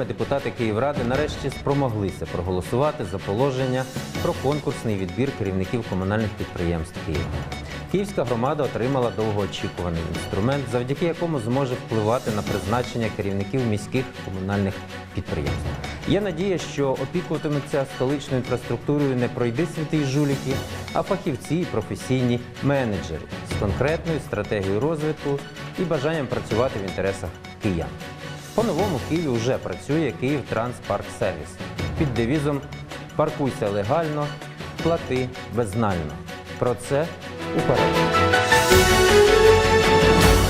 Днями депутати Київради нарешті спромоглися проголосувати за положення про конкурсний відбір керівників комунальних підприємств Києва. Київська громада отримала довгоочікуваний інструмент, завдяки якому зможе впливати на призначення керівників міських комунальних підприємств. Є надія, що опікуватимуться столичною інфраструктурою не пройди світи жуліки, а фахівці і професійні менеджери з конкретною стратегією розвитку і бажанням працювати в інтересах киян. По-новому в Києві вже працює Київ Транспарк Сервіс під девізом Паркуйся легально, плати безнально. Про це у паралелі.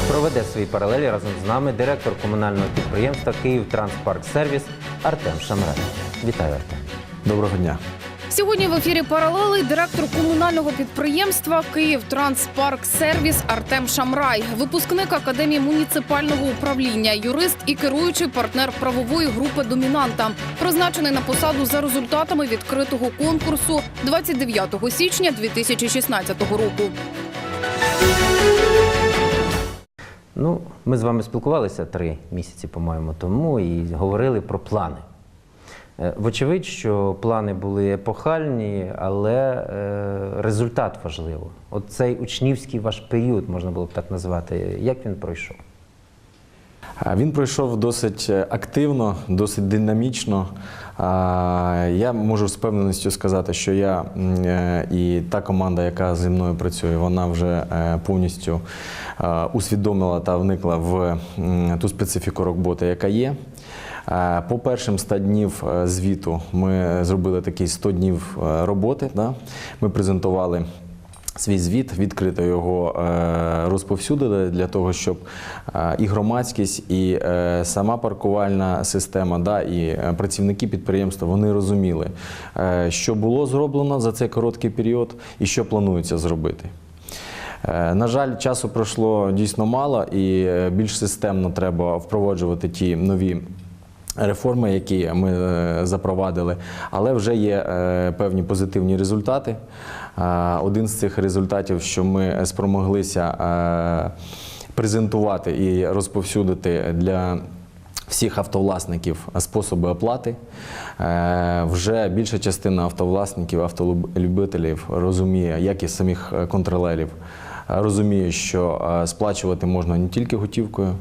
Проведе свої паралелі разом з нами директор комунального підприємства Київ Транспарк Сервіс Артем Шамрай. Вітаю, Артем. Доброго дня. Сьогодні в ефірі паралели директор комунального підприємства Київ Транспарк Сервіс Артем Шамрай, випускник академії муніципального управління, юрист і керуючий партнер правової групи Домінанта, призначений на посаду за результатами відкритого конкурсу 29 січня 2016 року. Ну, ми з вами спілкувалися три місяці, по-моєму, тому і говорили про плани. Е, Вочевидь, що плани були епохальні, але е, результат важливо. От цей учнівський ваш період, можна було б так назвати, як він пройшов? Він пройшов досить е, активно, досить динамічно. Я можу з певненістю сказати, що я і та команда, яка зі мною працює, вона вже повністю усвідомила та вникла в ту специфіку роботи, яка є. Е, По першим 100 днів е, звіту ми зробили такий 100 днів е, роботи. Да? Ми презентували свій звіт, відкрито його розповсюдили для того, щоб і громадськість, і сама паркувальна система, да, і працівники підприємства вони розуміли, що було зроблено за цей короткий період і що планується зробити. На жаль, часу пройшло дійсно мало, і більш системно треба впроваджувати ті нові. Реформи, які ми е, запровадили, але вже є е, певні позитивні результати. Е, Один з цих результатів, що ми спромоглися презентувати і розповсюдити для всіх автовласників способи оплати. Вже більша частина автовласників, автолюбителів розуміє, як і самих контролерів, розуміє, що сплачувати можна не тільки готівкою.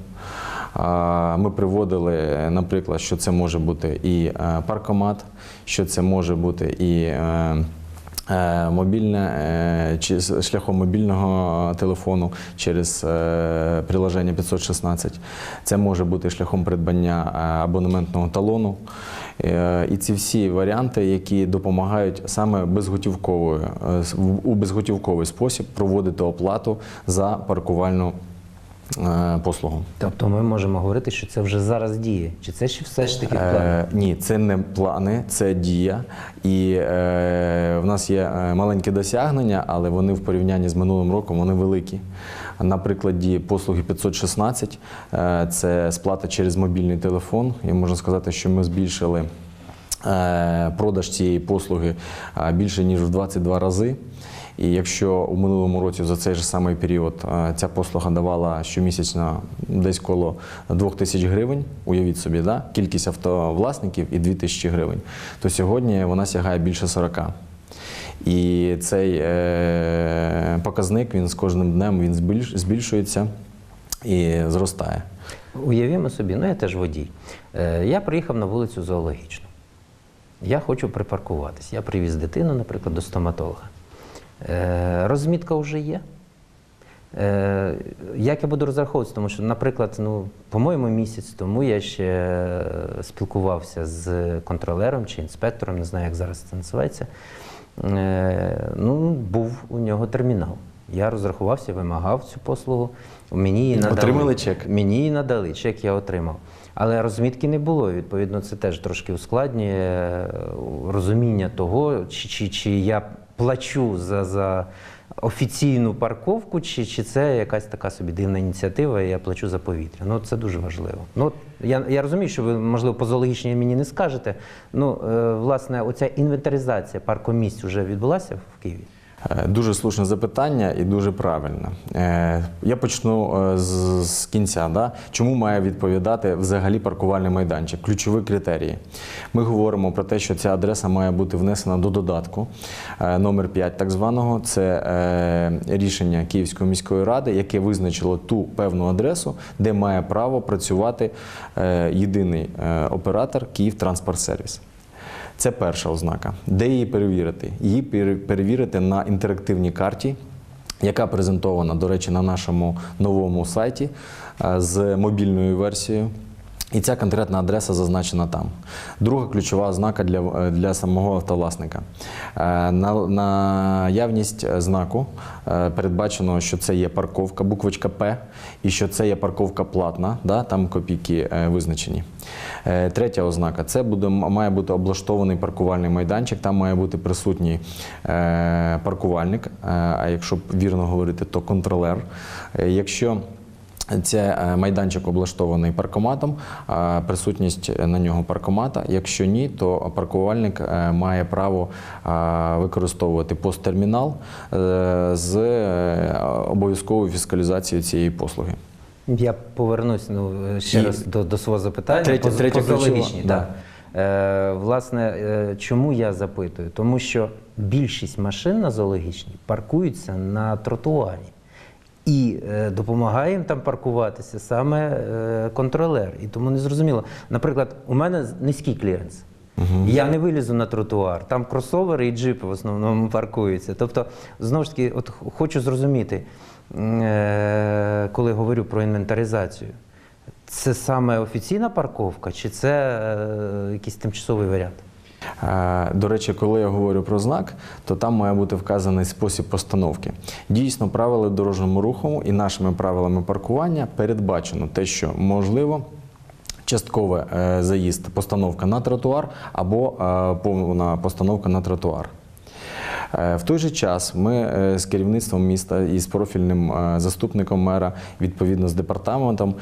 Ми приводили, наприклад, що це може бути і е, паркомат, що це може бути і е, е, мобільне чи шляхом мобільного телефону через приложення 516. Це може бути шляхом придбання абонементного талону. І ці всі варіанти, які допомагають саме безготівковою, у безготівковий спосіб проводити оплату за паркувальну послугу. Тобто ми можемо говорити, що це вже зараз діє. Чи це ще все ж таки плани? Е, ні, це не плани, це дія. І е, в нас є е, маленькі досягнення, але вони в порівнянні з минулим роком вони великі. На прикладі послуги 516 е, це сплата через мобільний телефон. І можна сказати, що ми збільшили е, продаж цієї послуги е, більше ніж в 22 рази. І якщо у минулому році за цей же самий період е, ця послуга давала щомісячно десь коло 2 тисяч гривень, уявіть собі, да? кількість автовласників і 2 тисячі гривень, то сьогодні вона сягає більше 40. І цей е, показник він з кожним днем він збільш- збільшується і зростає. Уявімо собі, ну я теж водій. Е, я приїхав на вулицю зоологічну. Я хочу припаркуватись. Я привіз дитину, наприклад, до стоматолога. Е, розмітка вже є. Е, як я буду розраховуватися? Тому що, наприклад, ну, по-моєму, місяць тому я ще спілкувався з контролером чи інспектором, не знаю, як зараз це називається. Е, ну, був у нього термінал. Я розрахувався, вимагав цю послугу. Мені її надали. Отримали чек? Мені її надали, чек я отримав. Але розмітки не було. Відповідно, це теж трошки ускладнює розуміння того, чи, чи, чи я плачу за, за офіційну парковку, чи, чи це якась така собі дивна ініціатива, і я плачу за повітря. Ну, це дуже важливо. Ну, я, я розумію, що ви, можливо, по зоологічній мені не скажете. Ну, е, власне, оця інвентаризація паркомісць вже відбулася в Києві? Е, Дуже слушне запитання і дуже правильне. Е, Я почну е, з, з кінця. Да? Чому має відповідати взагалі паркувальний майданчик? Ключові критерії. Ми говоримо про те, що ця адреса має бути внесена до додатку номер 5 так званого. Це рішення Київської міської ради, яке визначило ту певну адресу, де має право працювати єдиний оператор Київ Транспортсервіс. Це перша ознака. Де її перевірити? Її пере- перевірити на інтерактивній карті, яка презентована, до речі, на нашому новому сайті е, з мобільною версією. І ця конкретна адреса зазначена там. Друга ключова ознака для, е, для самого автовласника. Е, На, наявність е, знаку передбачено, що це є парковка, буквочка П, і що це є парковка платна, да, там копійки визначені. Третя ознака це буде, має бути облаштований паркувальний майданчик, там має бути присутній паркувальник, а якщо вірно говорити, то контролер. Якщо це е, майданчик облаштований паркоматом, присутність на нього паркомата. Якщо ні, то паркувальник е, має право використовувати посттермінал е, з обов'язковою фіскалізацією цієї послуги. Я повернусь ну, ще І раз до, до свого запитання. Третя- По- третя по ключова, да. так. Е, власне, е, чому я запитую? Тому що більшість машин на зоологічній паркуються на тротуарі. І е, допомагає їм там паркуватися саме е, контролер. І тому не зрозуміло. Наприклад, у мене низький кліренс. Я не вилізу на тротуар. Там кросовери і джипи в основному паркуються. Тобто, знову ж таки, от хочу зрозуміти, е, коли говорю про інвентаризацію, це саме офіційна парковка, чи це якийсь тимчасовий варіант? До речі, коли я говорю про знак, то там має бути вказаний спосіб постановки. Дійсно, правила дорожнього руху і нашими правилами паркування передбачено те, що можливо. Часткове е, заїзд, постановка на тротуар або е, повна постановка на тротуар. Е, В той же час ми е, з керівництвом міста і з профільним е, заступником мера, відповідно з департаментом,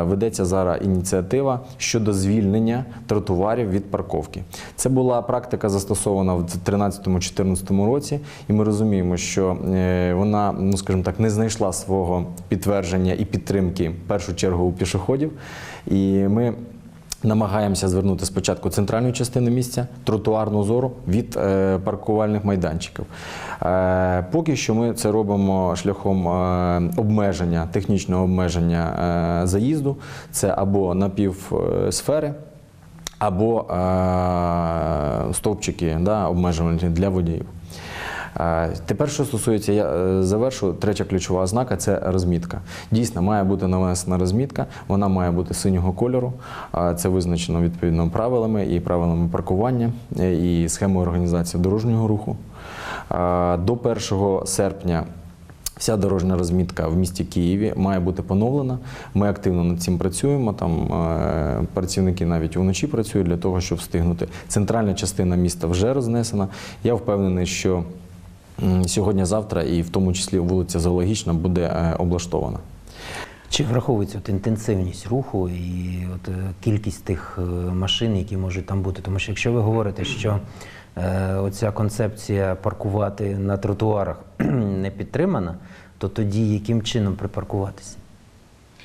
ведеться зараз ініціатива щодо звільнення тротуарів від парковки. Це була практика застосована в 2013-2014 році, і ми розуміємо, що вона, ну скажімо так, не знайшла свого підтвердження і підтримки в першу чергу у пішоходів. І ми Намагаємося звернути спочатку центральну частину місця, тротуарну зору від е, паркувальних майданчиків. Е, поки що ми це робимо шляхом е, обмеження, технічного обмеження заїзду. Це або напівсфери, або стовпчики да, обмежувальні для водіїв. Тепер, що стосується, я е, завершу, третя ключова ознака це розмітка. Дійсно, має бути навесена розмітка, вона має бути синього кольору. Це визначено відповідно правилами і правилами паркування, е, і схемою організації дорожнього руху. До 1 серпня. Вся дорожня розмітка в місті Києві має бути поновлена. Ми активно над цим працюємо. Там е, працівники навіть вночі працюють для того, щоб встигнути. Центральна частина міста вже рознесена. Я впевнений, що сьогодні-завтра, і в тому числі вулиця Зоологічна, буде е, облаштована. Чи враховується от інтенсивність руху і от, е, кількість тих е, машин, які можуть там бути? Тому що якщо ви говорите, що е, оця концепція паркувати на тротуарах не підтримана, то тоді яким чином припаркуватися?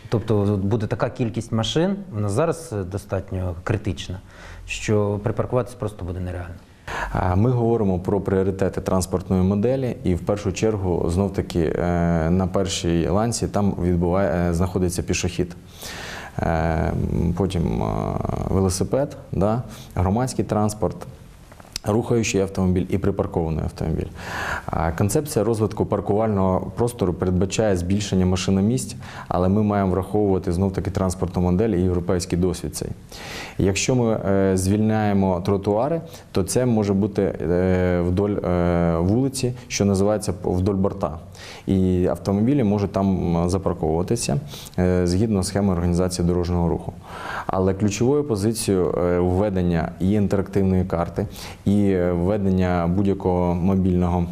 Тобто буде така кількість машин, вона зараз достатньо критична, що припаркуватися просто буде нереально. Ми говоримо про пріоритети транспортної моделі, і в першу чергу знов таки е, на першій ланці там відбуває, е, знаходиться пішохід. Е, Потім велосипед, да, громадський транспорт. Рухаючий автомобіль і припаркований автомобіль. Концепція розвитку паркувального простору передбачає збільшення машиномісць, але ми маємо враховувати знов таки транспортну модель і європейський досвід цей. Якщо ми е, звільняємо тротуари, то це може бути е, вдоль е, вулиці, що називається вдоль борта. І автомобілі можуть там запарковуватися згідно схеми організації дорожнього руху. Але ключовою позицією введення і інтерактивної карти, і введення будь-якого мобільного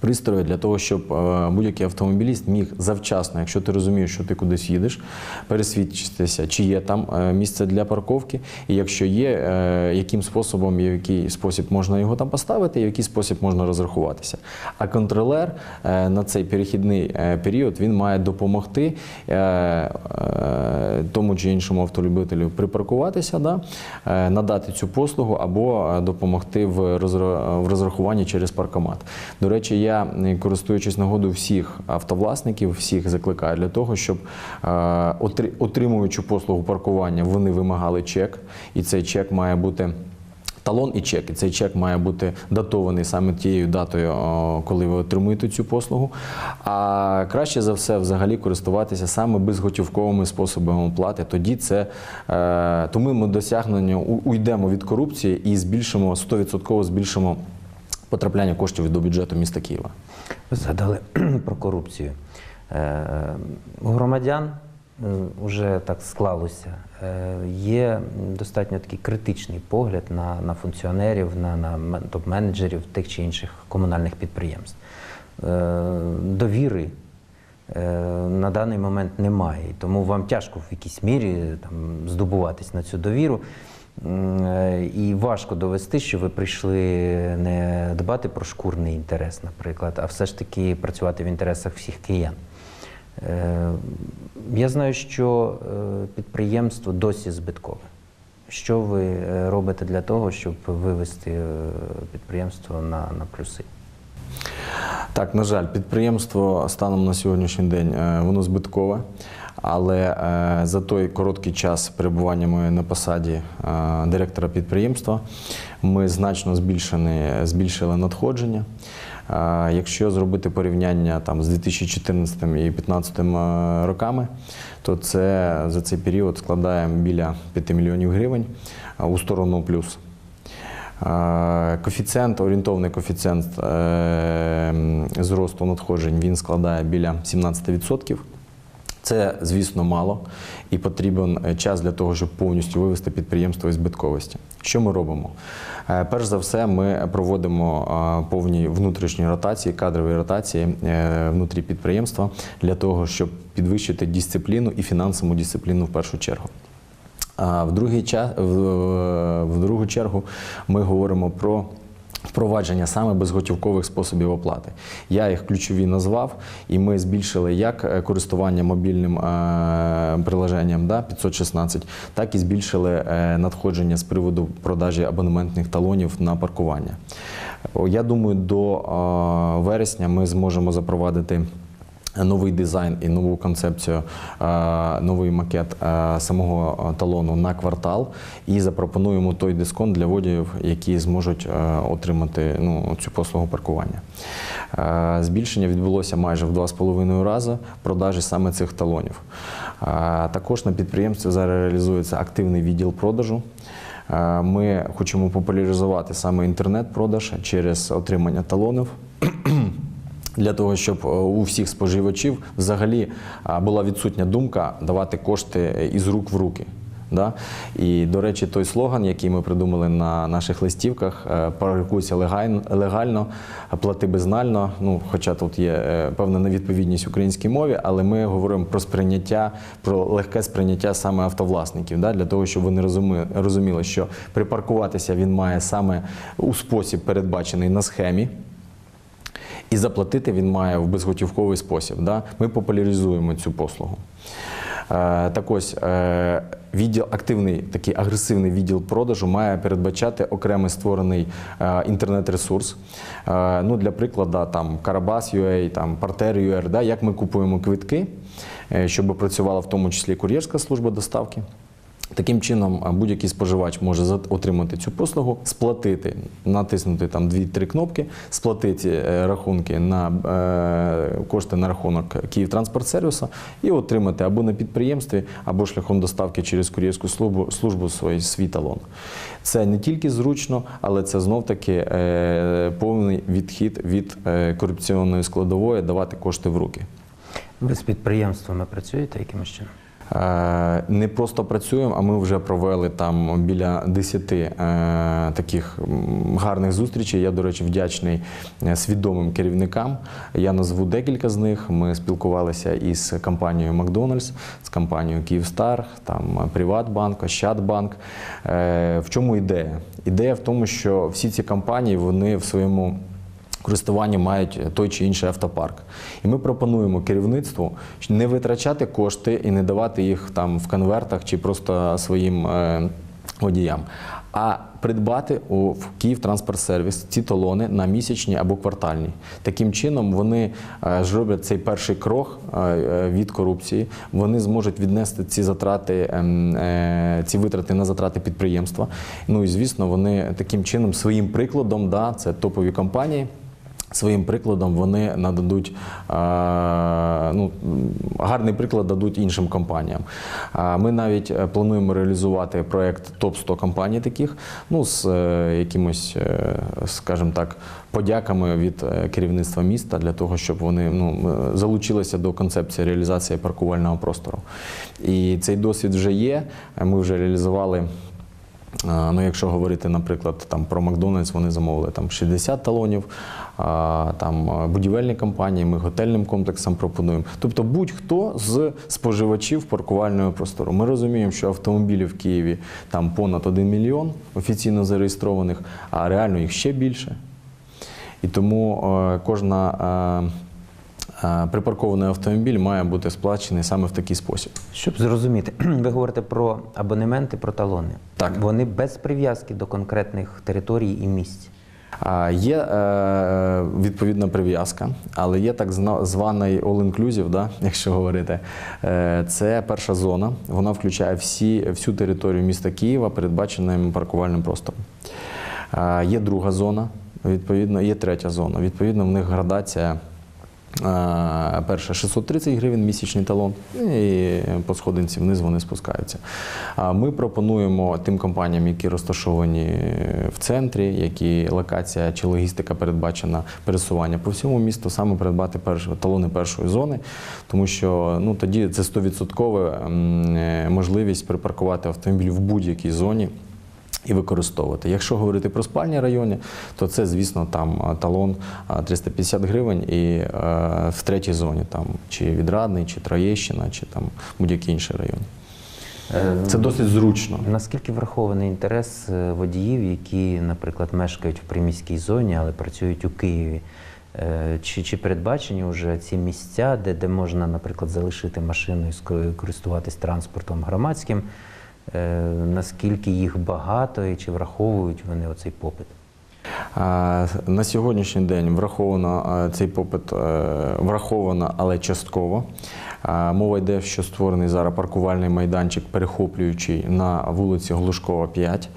Пристрої для того, щоб е, будь-який автомобіліст міг завчасно, якщо ти розумієш, що ти кудись їдеш, пересвідчитися, чи є там е, місце для парковки, і якщо є, е, яким способом, в який спосіб можна його там поставити, і в який спосіб можна розрахуватися. А контролер на цей перехідний період він має допомогти тому чи іншому автолюбителю припаркуватися, да, надати цю послугу або допомогти в розрахуванні через паркомат. До речі, я, е, користуючись нагодою всіх автовласників, всіх закликаю для того, щоб е, отримуючи послугу паркування, вони вимагали чек, і цей чек має бути. Талон і чек. І цей чек має бути датований саме тією датою, коли ви отримуєте цю послугу. А краще за все взагалі користуватися саме безготівковими способами оплати. Тоді це е, тому ми досягнення уйдемо від корупції і збільшимо 100% збільшимо потрапляння коштів до бюджету міста Києва. Ви згадали про корупцію. Е, У громадян вже так склалося. е, Є достатньо такий критичний погляд на, на функціонерів, на, на топ-менеджерів тих чи інших комунальних підприємств. Е, Довіри е, на даний момент немає. Тому вам тяжко в якійсь мірі там, здобуватись на цю довіру. Е, І важко довести, що ви прийшли не дбати про шкурний інтерес, наприклад, а все ж таки працювати в інтересах всіх киян. Е, Я знаю, що е, підприємство досі збиткове. Що ви робите для того, щоб вивести підприємство на, на плюси? Так, на жаль, підприємство станом на сьогоднішній день воно збиткове, але е, за той короткий час перебування моєї на посаді е, директора підприємства ми значно збільшили надходження. Е, Якщо зробити порівняння там, з 2014 і 2015 е, роками, то це за цей період складає біля 5 мільйонів гривень у сторону плюс. Коефіцієнт, орієнтовний коефіцієнт зросту надходжень він складає біля 17%. Це, звісно, мало і потрібен е, час для того, щоб повністю вивести підприємство із збитковості. Що ми робимо? Е, Перш за все, ми проводимо е, повні внутрішні ротації, кадрові ротації внутрі підприємства для того, щоб підвищити дисципліну і фінансову дисципліну в першу чергу. А в другий час, в другу чергу ми говоримо про впровадження саме безготівкових способів оплати. Я їх ключові назвав, і ми збільшили як е, користування мобільним е, приложенням да, 516, так і збільшили е, надходження з приводу продажі абонементних талонів на паркування. Я думаю, до вересня ми зможемо запровадити новий дизайн і нову концепцію, е, новий макет е, самого талону на квартал і запропонуємо той дисконт для водіїв, які зможуть е, отримати ну, цю послугу паркування. Збільшення відбулося майже в 2,5 рази продажі саме цих талонів. Також на підприємстві зараз реалізується активний відділ продажу. Ми хочемо популяризувати саме інтернет-продаж через отримання талонів. Для того, щоб е, у всіх споживачів взагалі була відсутня думка давати кошти із рук в руки. Да? І, до речі, той слоган, який ми придумали на наших листівках, е, паркуйся легально, плати безнально. Ну, хоча тут є е, певна невідповідність українській мові, але ми говоримо про сприйняття, про легке сприйняття саме автовласників, да? для того, щоб вони розуміли, що припаркуватися він має саме у спосіб, передбачений на схемі. І заплатити він має в безготівковий спосіб. Да? Ми популяризуємо цю послугу. Е, так ось е, відділ, активний такий агресивний відділ продажу має передбачати окремий створений е, інтернет-ресурс. Ну, для прикладу, там Карабас.ua, там Partер.ua, да, як ми купуємо квитки, щоб працювала в тому числі кур'єрська служба доставки. Таким чином, будь-який споживач може отримати цю послугу, сплатити, натиснути там дві-три кнопки, сплатити е, рахунки на е, кошти на рахунок Київтранспортсервісу і отримати або на підприємстві, або шляхом доставки через кур'єрську службу, службу свій, свій талон. Це не тільки зручно, але це знов таки е, повний відхід від корупційної складової давати кошти в руки. Ви з підприємствами працюєте якимось чином? Е, Не просто працюємо, а ми вже провели там біля 10 е, таких гарних зустрічей. Я, до речі, вдячний е, свідомим керівникам. Я назву декілька з них. Ми спілкувалися із компанією Макдональдс, з компанією Київстар, там Приватбанк, Ощадбанк. В чому ідея? Ідея в тому, що всі ці компанії вони в своєму користуванні мають той чи інший автопарк. І ми пропонуємо керівництву не витрачати кошти і не давати їх там в конвертах чи просто своїм е, водіям, а придбати у Київ Сервіс ці талони на місячні або квартальні. Таким чином вони е, зроблять цей перший крок е, від корупції. Вони зможуть віднести ці затрати, ем, ці витрати на затрати підприємства. Ну і звісно, вони таким чином своїм прикладом, да, це топові компанії. Своїм прикладом вони нададуть е, ну, гарний приклад дадуть іншим компаніям. Ми навіть е, плануємо реалізувати проект топ 100 компаній таких, ну з е, якимось, скажімо так, подяками від керівництва міста для того, щоб вони ну, залучилися до концепції реалізації паркувального простору. І цей досвід вже є. Ми вже реалізували. Ну, якщо говорити, наприклад, там про Макдональдс, вони замовили там 60 талонів, там будівельні компанії, ми готельним комплексам пропонуємо. Тобто будь-хто з споживачів паркувального простору. Ми розуміємо, що автомобілів в Києві там понад 1 мільйон офіційно зареєстрованих, а реально їх ще більше. І тому е, кожна е, е, припаркований автомобіль має бути сплачений саме в такий спосіб. Щоб зрозуміти, ви говорите про абонементи, про талони. Так. Вони без прив'язки до конкретних територій і місць. Є е, відповідна прив'язка, але є так званий all-inclusive, да, якщо говорити. Е, це перша зона. Вона включає всі, всю територію міста Києва, передбаченим паркувальним простором. Е, є друга зона, відповідно, є третя зона. Відповідно, в них градація. Перше 630 гривень місячний талон, і по сходинці вниз вони спускаються. Ми пропонуємо тим компаніям, які розташовані в центрі, які локація чи логістика передбачена пересування по всьому місту, саме придбати перші талони першої зони, тому що ну тоді це 100% е, можливість припаркувати автомобіль в будь-якій зоні і використовувати. Якщо говорити про спальні райони, то це, звісно, там талон 350 гривень і е, в третій зоні, там чи Відрадний, чи Троєщина, чи там будь-який інший район. Е, Це досить зручно. Наскільки врахований інтерес е, водіїв, які, наприклад, мешкають в приміській зоні, але працюють у Києві? Чи, чи передбачені вже ці місця, де, де можна, наприклад, залишити машину і користуватись транспортом громадським? Е, Наскільки їх багато і чи враховують вони оцей попит? На сьогоднішній день враховано цей попит е, враховано, але частково. Мова йде, що створений зараз паркувальний майданчик, перехоплюючий на вулиці Глушкова 5.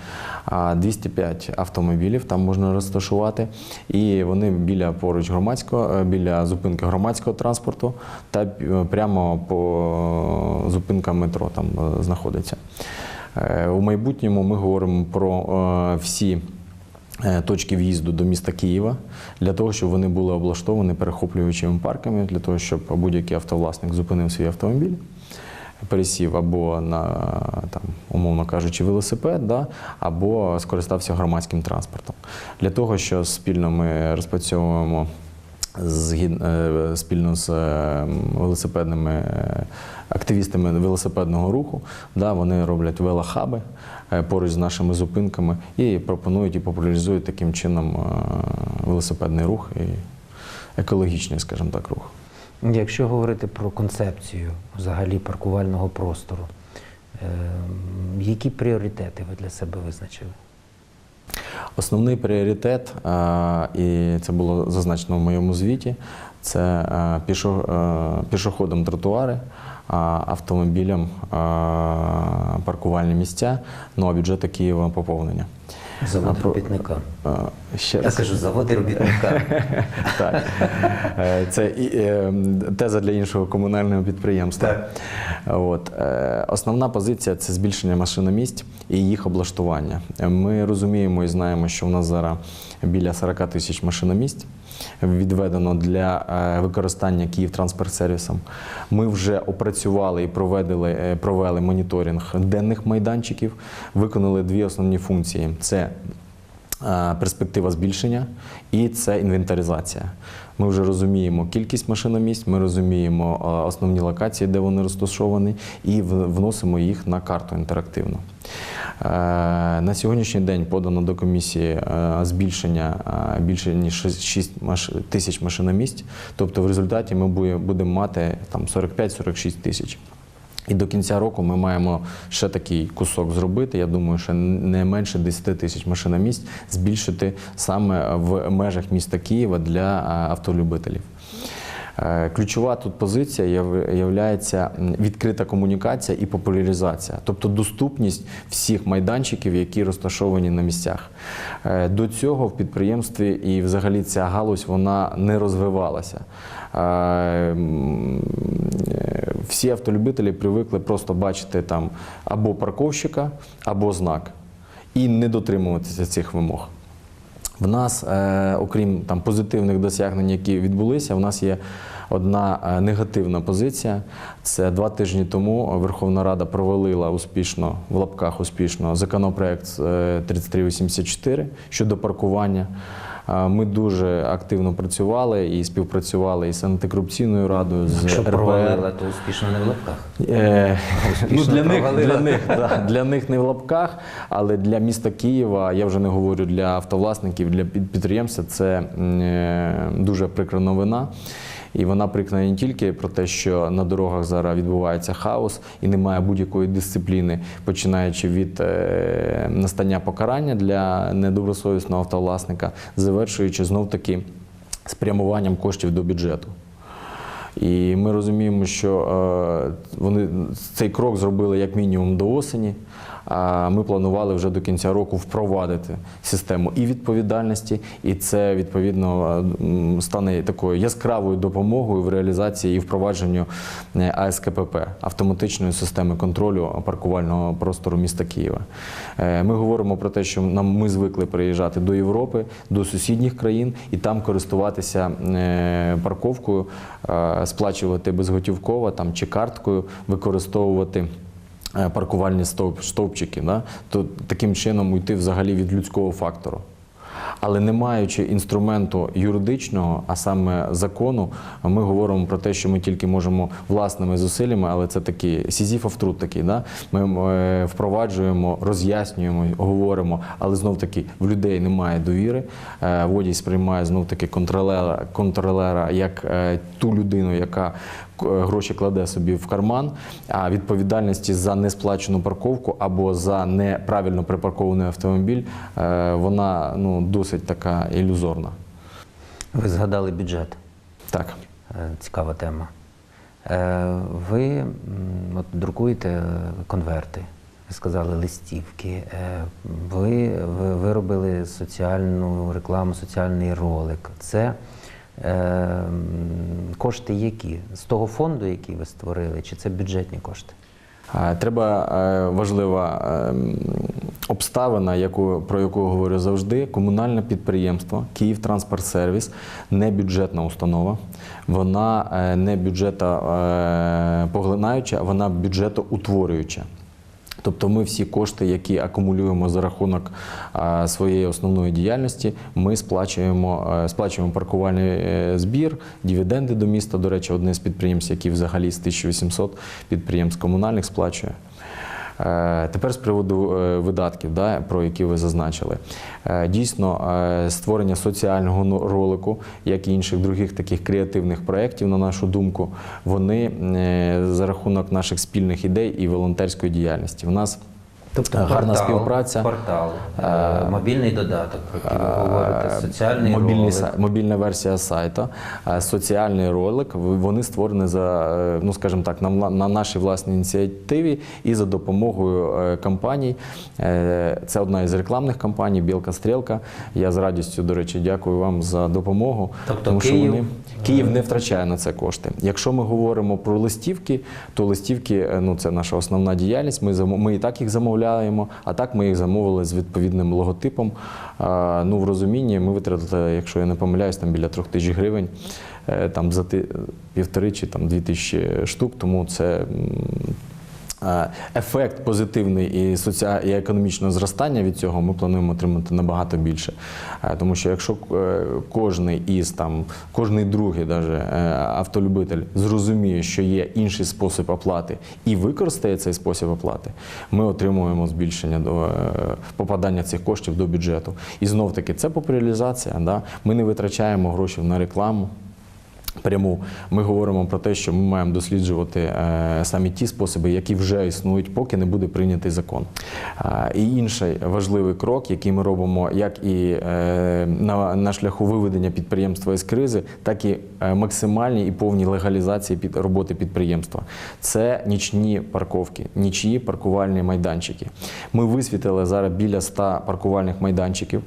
А 205 автомобілів там можна розташувати, і вони біля поруч громадського, е, біля зупинки громадського транспорту та е, прямо по зупинкам метро там е, знаходяться. Е, У майбутньому ми говоримо про е, всі е, точки в'їзду до міста Києва для того, щоб вони були облаштовані перехоплюючими парками, для того, щоб будь-який автовласник зупинив свій автомобіль, пересів або на там, умовно кажучи, велосипед, да, або скористався громадським транспортом. Для того, що спільно ми розпрацьовуємо е, спільно з е, велосипедними е, активістами велосипедного руху. Да, вони роблять велохаби е, поруч з нашими зупинками і пропонують і популяризують таким чином е, велосипедний рух і екологічний, скажімо так, рух. Якщо говорити про концепцію взагалі паркувального простору, е, які пріоритети ви для себе визначили? Основний пріоритет, е, і це було зазначено в моєму звіті, це е, пішо, е, пішоходам тротуари, автомобілям паркувальні місця, ну а бюджету Києва поповнення. Завод робітника. Ще Я раз. кажу, заводи робітника. Так. Е, Це і, е, теза для іншого комунального підприємства. От. е, Основна позиція це збільшення машиномісць і їх облаштування. Ми розуміємо і знаємо, що в нас зараз біля 40 тисяч машиномісць. Відведено для е, використання Київтранспортсервісом. Ми вже опрацювали і проведели, е, провели моніторинг денних майданчиків, виконали дві основні функції: це перспектива збільшення і це інвентаризація. Ми вже розуміємо кількість машиномісць, ми розуміємо е, основні локації, де вони розташовані, і вносимо їх на карту інтерактивно. Е, На сьогоднішній день подано до комісії е, збільшення е, більше ніж 6 тисяч машиномісць. Тобто в результаті ми будемо мати там 45-46 тисяч. І до кінця року ми маємо ще такий кусок зробити. Я думаю, що не менше 10 тисяч машиномісць збільшити саме в межах міста Києва для автолюбителів. Е, Ключова тут позиція є відкрита комунікація і популяризація, тобто доступність всіх майданчиків, які розташовані на місцях. Е, До цього в підприємстві і взагалі ця галузь вона не розвивалася. Е, е, Всі автолюбителі привикли просто бачити там або парковщика, або знак, і не дотримуватися цих вимог. В нас, е, окрім там позитивних досягнень, які відбулися, в нас є одна е, негативна позиція. Це два тижні тому Верховна Рада провалила успішно в лапках успішно законопроект е, 3384 щодо паркування. Ми дуже активно працювали і співпрацювали із антикорупційною радою, з Якщо РПР. провалила, то успішно не в лапках. Е, ну, для, них, провалила. для, них, да, для них не в лапках, але для міста Києва, я вже не говорю для автовласників, для підприємця, це е, дуже прикра новина. І вона прикра не тільки про те, що на дорогах зараз відбувається хаос і немає будь-якої дисципліни, починаючи від е, настання покарання для недобросовісного автовласника, завершуючи знов таки спрямуванням коштів до бюджету. І ми розуміємо, що е, вони цей крок зробили як мінімум до осені. Ми планували вже до кінця року впровадити систему і відповідальності, і це відповідно е, стане такою яскравою допомогою в реалізації і впровадженню е, АСКПП автоматичної системи контролю паркувального простору міста Києва. Е, Ми говоримо про те, що нам ми звикли приїжджати до Європи, до сусідніх країн і там користуватися парковкою, сплачувати безготівково там чи карткою, використовувати. Е, Паркувальні стовп, стовпчики, да? то таким чином уйти взагалі від людського фактору. Але не маючи інструменту юридичного, а саме закону, ми говоримо про те, що ми тільки можемо власними зусиллями, але це такий сізіфов труд такий. Да? Ми е, впроваджуємо, роз'яснюємо, говоримо, але знов таки в людей немає довіри. Е, Водій сприймає знов таки контролера, контролера як ту людину, яка гроші кладе собі в карман, а відповідальності за несплачену парковку або за неправильно припаркований автомобіль, е, вона ну, досить така ілюзорна. Ви згадали бюджет. Так. Е, Цікава тема. Е, Ви от, друкуєте е, конверти, ви сказали листівки. Е, Ви, ви виробили соціальну рекламу, соціальний ролик. Це е, кошти які? З того фонду, який ви створили, чи це бюджетні кошти? Е, Треба е, важлива е, обставина, яку, про яку говорю завжди. Комунальне підприємство Київтранспортсервіс не бюджетна установа. Вона е, не бюджетопоглинаюча, вона бюджетоутворююча. Тобто ми всі кошти, які акумулюємо за рахунок своєї основної діяльності, ми сплачуємо, е, сплачуємо паркувальний е, збір, дивіденди до міста. До речі, одне з підприємств, які взагалі з 1800 підприємств комунальних сплачує. Е, Тепер з приводу е, видатків, да, про які ви зазначили. Е, Дійсно, створення соціального ролику, як і інших других таких креативних проєктів, на нашу думку, вони за рахунок наших спільних ідей і волонтерської діяльності. У нас Тобто гарна співпраця. портал, е, мобільний додаток, про який ви говорите, соціальний Мобільний ролик. мобільна версія сайту, е, соціальний ролик. Вони створені за, е, ну скажімо так, на, на нашій власній ініціативі і за допомогою е, компаній. Е, Це одна із рекламних компаній Білка Стрілка. Я з радістю, до речі, дякую вам за допомогу. Тобто тому що Київ- вони Київ не втрачає на це кошти. Якщо ми говоримо про листівки, то листівки е, ну це наша основна діяльність. Ми ми і так їх замовляли. Замовляємо, а так ми їх замовили з відповідним логотипом. Ну, в розумінні ми витратили, якщо я не помиляюсь, там біля трьох тисяч гривень е, там, за півтори чи там, дві тисячі штук, тому це. Ефект позитивний і соціа... і економічного зростання від цього ми плануємо отримати набагато більше. Тому що якщо е, кожний із там, кожний другий даже, е, автолюбитель зрозуміє, що є інший спосіб оплати і використає цей спосіб оплати, ми отримуємо збільшення до е, попадання цих коштів до бюджету. І знов таки це популяризація. Да? Ми не витрачаємо гроші на рекламу. Пряму ми говоримо про те, що ми маємо досліджувати е, самі ті способи, які вже існують, поки не буде прийнятий закон. І інший важливий крок, який ми робимо, як і е, на, на шляху виведення підприємства із кризи, так і е, максимальній і повній легалізації під роботи підприємства. Це нічні парковки, нічні паркувальні майданчики. Ми висвітили зараз біля 100 паркувальних майданчиків,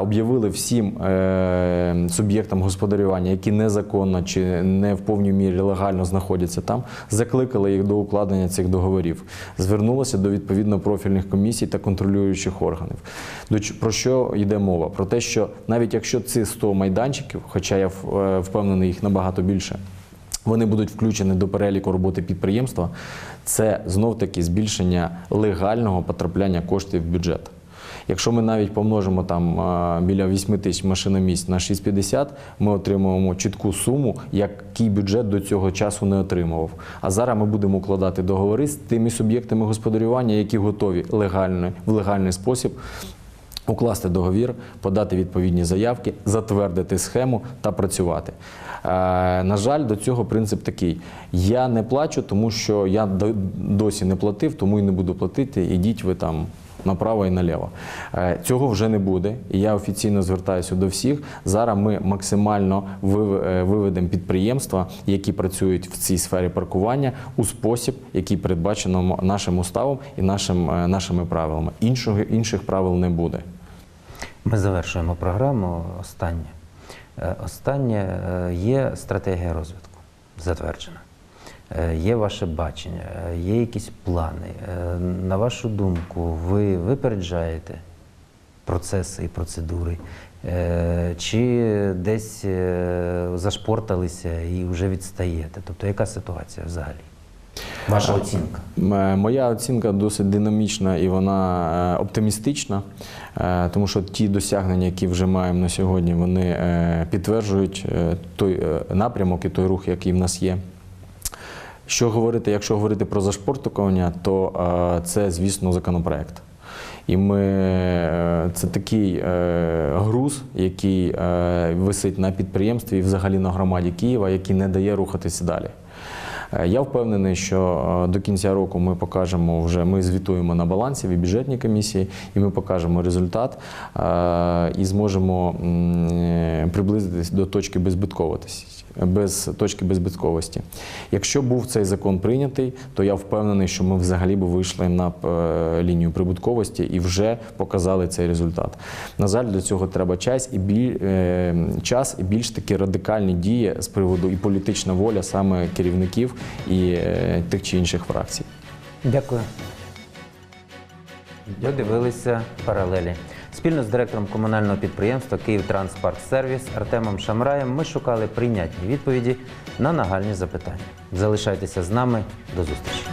об'явили всім е, суб'єктам господарювання, які незаконно чи не в повній мірі легально знаходяться там, закликали їх до укладення цих договорів. Звернулися до відповідно профільних комісій та контролюючих органів. Про що йде мова? Про те, що навіть якщо ці 100 майданчиків, хоча я е, впевнений, їх набагато більше. Вони будуть включені до переліку роботи підприємства. Це знов таки збільшення легального потрапляння коштів в бюджет. Якщо ми навіть помножимо там біля 8 тисяч машиномісць на 6,50, ми отримуємо чітку суму, який бюджет до цього часу не отримував. А зараз ми будемо укладати договори з тими суб'єктами господарювання, які готові легально, в легальний спосіб укласти договір, подати відповідні заявки, затвердити схему та працювати. Е, на жаль, до цього принцип такий: я не плачу, тому що я досі не платив, тому і не буду платити. Ідіть ви там. Направо і наліво. Е, Цього вже не буде. І я офіційно звертаюся до всіх. Зараз ми максимально е, виведемо підприємства, які працюють в цій сфері паркування, у спосіб, який передбачено нашим уставом і нашим, е, нашими правилами. Іншого, інших правил не буде. Ми завершуємо програму. Останнє. Останнє є стратегія розвитку, затверджена. Е, Є ваше бачення, е, є якісь плани. Е, На вашу думку, ви випереджаєте процеси і процедури, чи десь зашпорталися і вже відстаєте? Тобто, яка ситуація взагалі? Ваша оцінка? Моя оцінка досить динамічна і вона оптимістична, тому що ті досягнення, які вже маємо на сьогодні, вони підтверджують той напрямок і той рух, який в нас є. Що говорити, якщо говорити про зашпортування, то е, це, звісно, законопроект. І ми е, це такий е, груз, який висить на підприємстві і взагалі на громаді Києва, який не дає рухатися далі. Е, Я впевнений, що е, до кінця року ми покажемо вже, ми звітуємо на балансі в бюджетній комісії, і ми покажемо результат е, і зможемо приблизитись до точки беззбитковості. Без точки беззбитковості. Якщо був цей закон прийнятий, то я впевнений, що ми взагалі б вийшли на лінію прибутковості і вже показали цей результат. На жаль, до цього треба час і біль, час і більш такі радикальні дії з приводу і політична воля саме керівників і е, тих чи інших фракцій. Дякую. Ви дивилися паралелі. Спільно з директором комунального підприємства «Київтранспарксервіс» Артемом Шамраєм ми шукали прийнятні відповіді на нагальні запитання. Залишайтеся з нами. До зустрічі.